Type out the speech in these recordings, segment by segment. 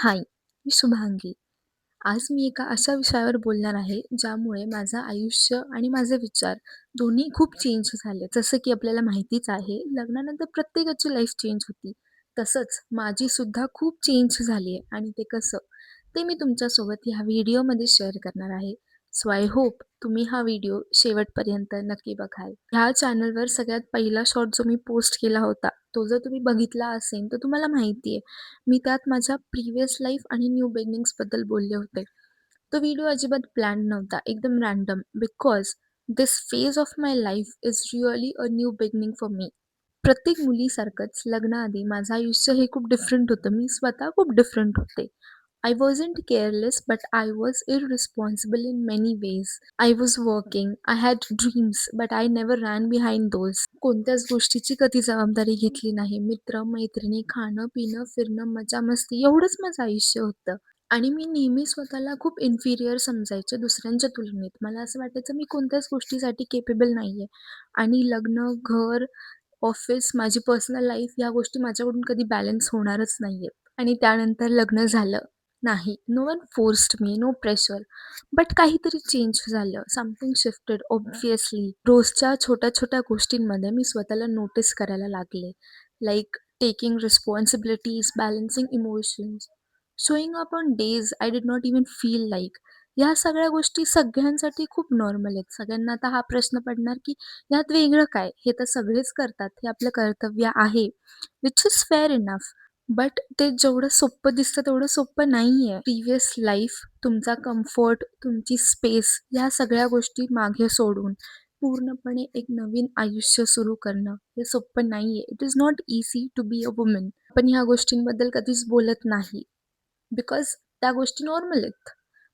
हाय, मी शुभांगी. आज मी एका अशा विषयावर बोलणार आहे, ज्यामुळे माझं आयुष्य आणि माझे विचार दोन्ही खूप चेंज झाले. जसं की आपल्याला माहितीच आहे, लग्नानंतर प्रत्येकाची लाईफ चेंज होती. तसंच माझी सुद्धा खूप चेंज झाली आहे आणि ते कसं, ते मी तुमच्यासोबत ह्या व्हिडिओमध्ये शेअर करणार आहे. सो आय होप तुम्ही हा व्हिडिओ शेवटपर्यंत नक्की बघाल. ह्या चॅनलवर सगळ्यात पहिला शॉर्ट जो मी पोस्ट केला होता, तो जर तुम्ही बघितला असेल, तर तुम्हाला माहिती आहे, मी त्यात माझ्या प्रिव्हियस लाईफ आणि न्यू बिगिनिंग्सबद्दल बोलले होते. तो व्हिडिओ अजिबात प्लॅन नव्हता, एकदम random because this phase of my life is really a new beginning for me. प्रत्येक मुलीसारखंच लग्नाआधी माझं आयुष्य हे खूप डिफरंट होतं. मी स्वतः खूप डिफरंट होते. I wasn't careless, but I was irresponsible in many ways. I was working, I had dreams, but I never ran behind those. कोणत्याच गोष्टीची कधी जबाबदारी घेतली नाही. मित्र, मैत्रिणी, खाणं, पिणं, फिरणं, मजा मस्ती एवढंच माझं आयुष्य होतं. आणि मी नेहमी स्वतःला खूप इन्फिरियर समजायचे दुसऱ्यांच्या तुलनेत. मला असं वाटायचं मी कोणत्याच गोष्टीसाठी केपेबल नाहीये. आणि लग्न, घर, ऑफिस, माझी पर्सनल लाईफ या गोष्टी माझ्याकडून कधी बॅलन्स होणारच नाहीयेत. आणि त्यानंतर लग्न झालं. नाही, no one forced me, no pressure. But काहीतरी चेंज झालं. Something shifted obviously. रोजच्या छोट्या-छोट्या गोष्टींमध्ये मी स्वतःला नोटीस करायला लागले. Like taking responsibilities, balancing emotions, showing up on days I did not even feel like ह्या सगळ्या गोष्टी सगळ्यांसाठी खूप नॉर्मल आहेत. सगळ्यांना आता हा प्रश्न पडणार की यात वेगळं काय? हे तर सगळेच करतात. हे आपलं कर्तव्य आहे. Which is fair enough. But ते जेवढं सोपं दिसतं तेवढं सोपं नाही आहे. प्रिव्हियस लाईफ, तुमचा कम्फर्ट, तुमची स्पेस ह्या सगळ्या गोष्टी मागे सोडून पूर्णपणे एक नवीन आयुष्य सुरू करणं हे सोपं नाही आहे. It is not easy to be a woman. पण ह्या गोष्टींबद्दल कधीच बोलत नाही. बिकॉज त्या गोष्टी नॉर्मल आहेत.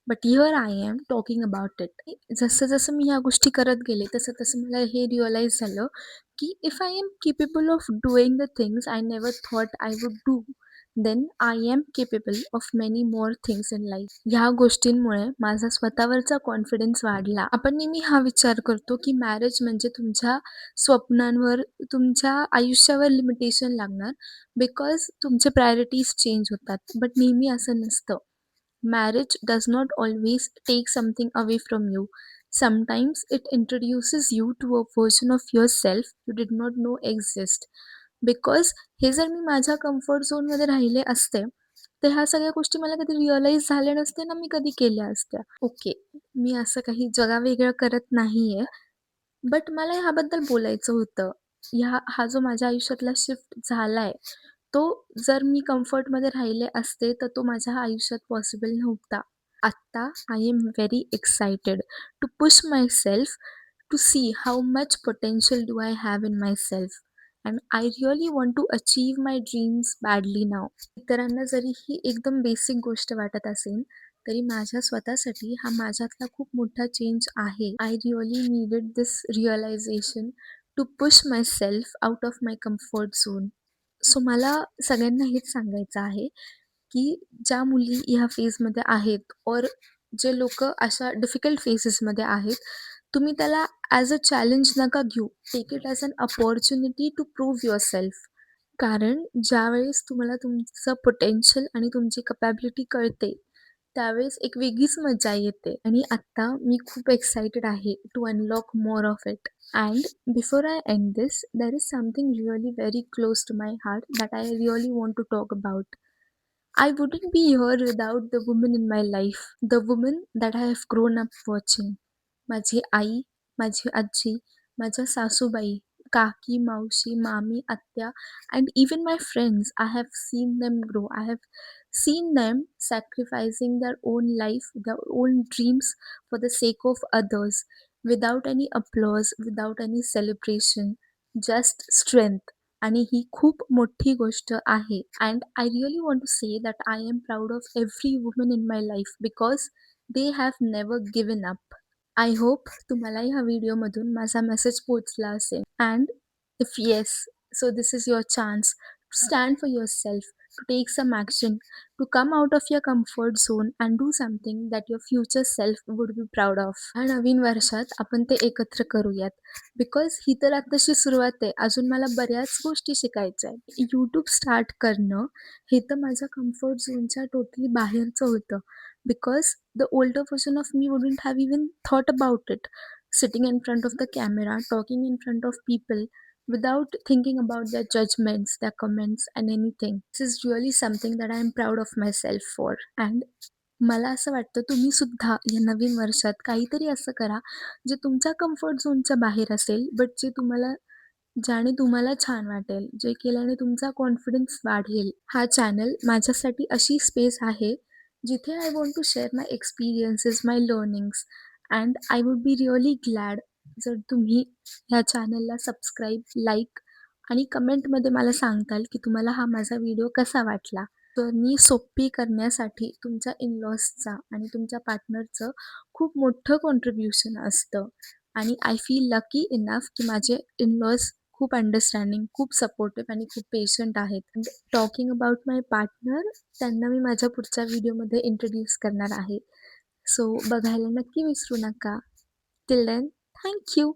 But here I am talking about it. जसं-जसं मी ह्या गोष्टी करत गेले, तसं-तसं मला हे रिअलाईज झालं की if I am capable of doing the things I never thought I would do, then I am capable of many more things in life. ह्या गोष्टींमुळे माझा स्वतःवरचा कॉन्फिडन्स वाढला. आपण नेहमी हा विचार करतो की मॅरेज म्हणजे तुमच्या स्वप्नांवर, तुमच्या आयुष्यावर लिमिटेशन लागणार बिकॉज तुमचे प्रायोरिटीज चेंज होतात. बट नेहमी असं नसतं. Marriage does not always take something away from you. Sometimes it introduces you to a version of yourself you did not know exist. Because हे जर मी माझ्या कम्फर्ट झोनमध्ये राहिले असते, तर ह्या सगळ्या गोष्टी मला कधी रिअलाईज झाल्या नसत्या ना मी कधी केल्या असत्या. ओके, मी असं काही जगावेगळं करत नाहीये. बट मला ह्याबद्दल बोलायचं होतं. ह्या हा जो माझ्या आयुष्यातला शिफ्ट झालाय, तो जर मी कम्फर्टमध्ये राहिले असते, तर तो माझ्या आयुष्यात पॉसिबल नव्हता. आत्ता I am very excited to push myself to see how much potential do I have in myself and I really want to achieve my dreams badly नाव इतरांना जरी ही एकदम बेसिक गोष्ट वाटत असेल, तरी माझ्या स्वतःसाठी हा माझ्यातला खूप मोठा चेंज आहे. I really needed this realisation to push myself out of my comfort zone. So मला सगळ्यांना हेच सांगायचं आहे की ज्या मुली ह्या फेजमध्ये आहेत और जे लोक अशा डिफिकल्ट फेसेसमध्ये आहेत, तुम्ही त्याला ॲज अ चॅलेंज नका घेऊ. Take it as an opportunity to prove yourself. कारण ज्यावेळेस तुम्हाला तुमचं पोटेन्शियल आणि तुमची कपॅबिलिटी कळते, त्यावेळेस एक वेगळीच मजा येते. आणि आत्ता मी खूप एक्सायटेड आहे to unlock more of it. And before I end this, there is something really very close to my heart that I really want to talk about. I wouldn't be here without the woman in my life, the woman that I have grown up watching. माझी आई, माझी आजी, माझ्या सासूबाई, काकी, मावशी, मामी, आत्या and even my friends. I have seen them grow. I have seen them sacrificing their own life, their own dreams for the sake of others without any applause, without any celebration, just strength. आणि ही खूप मोठी गोष्ट आहे. And I really want to say that I am proud of every woman in my life because they have never given up. I hope तुम्हाला ह्या व्हिडिओमधून माझा message पोहोचला असेल. And if yes, so this is your chance to stand for yourself, to take some action to come out of your comfort zone and do something that your future self would be proud of ह्या नवीन वर्षात आपण ते एकत्र करूयात. Because he तर आत्ताशी सुरुवात आहे. अजून मला बऱ्याच गोष्टी शिकायच्या आहेत. यूट्यूब स्टार्ट करणं हे तर माझ्या कम्फर्ट झोनच्या टोटली बाहेरचं होतं. Because the older version of me wouldn't have even thought about it Sitting in front of the camera, talking in front of people without thinking about their judgments, their comments and anything. This is really something that I am proud of myself for. And मला असं वाटतं तुम्ही सुद्धा या नवीन वर्षात काहीतरी असं करा, जे तुमच्या कम्फर्ट झोनच्या बाहेर असेल, बट जे तुम्हाला ज्याने तुम्हाला छान वाटेल, जे केल्याने तुमचा कॉन्फिडन्स वाढेल. हा चॅनल माझ्यासाठी अशी स्पेस आहे, जिथे I want to share my experiences, my learnings and I would be really glad जर तुम्ही ह्या चॅनलला सबस्क्राईब, लाईक आणि कमेंटमध्ये मला सांगताल, की तुम्हाला हा माझा व्हिडिओ कसा वाटला. तर मी सोपी करण्यासाठी तुमच्या इनलॉसचा आणि तुमच्या पार्टनरचं खूप मोठं कॉन्ट्रिब्युशन असतं आणि आय फील लकी इनफ की माझे इनलॉज खूप अंडरस्टँडिंग, खूप सपोर्टिव्ह आणि खूप पेशंट आहेत. टॉकिंग अबाउट माय पार्टनर, त्यांना मी माझ्या पुढच्या व्हिडिओमध्ये इंट्रोड्यूस करणार आहे. सो बघायला नक्की विसरू नका. Till then, thank you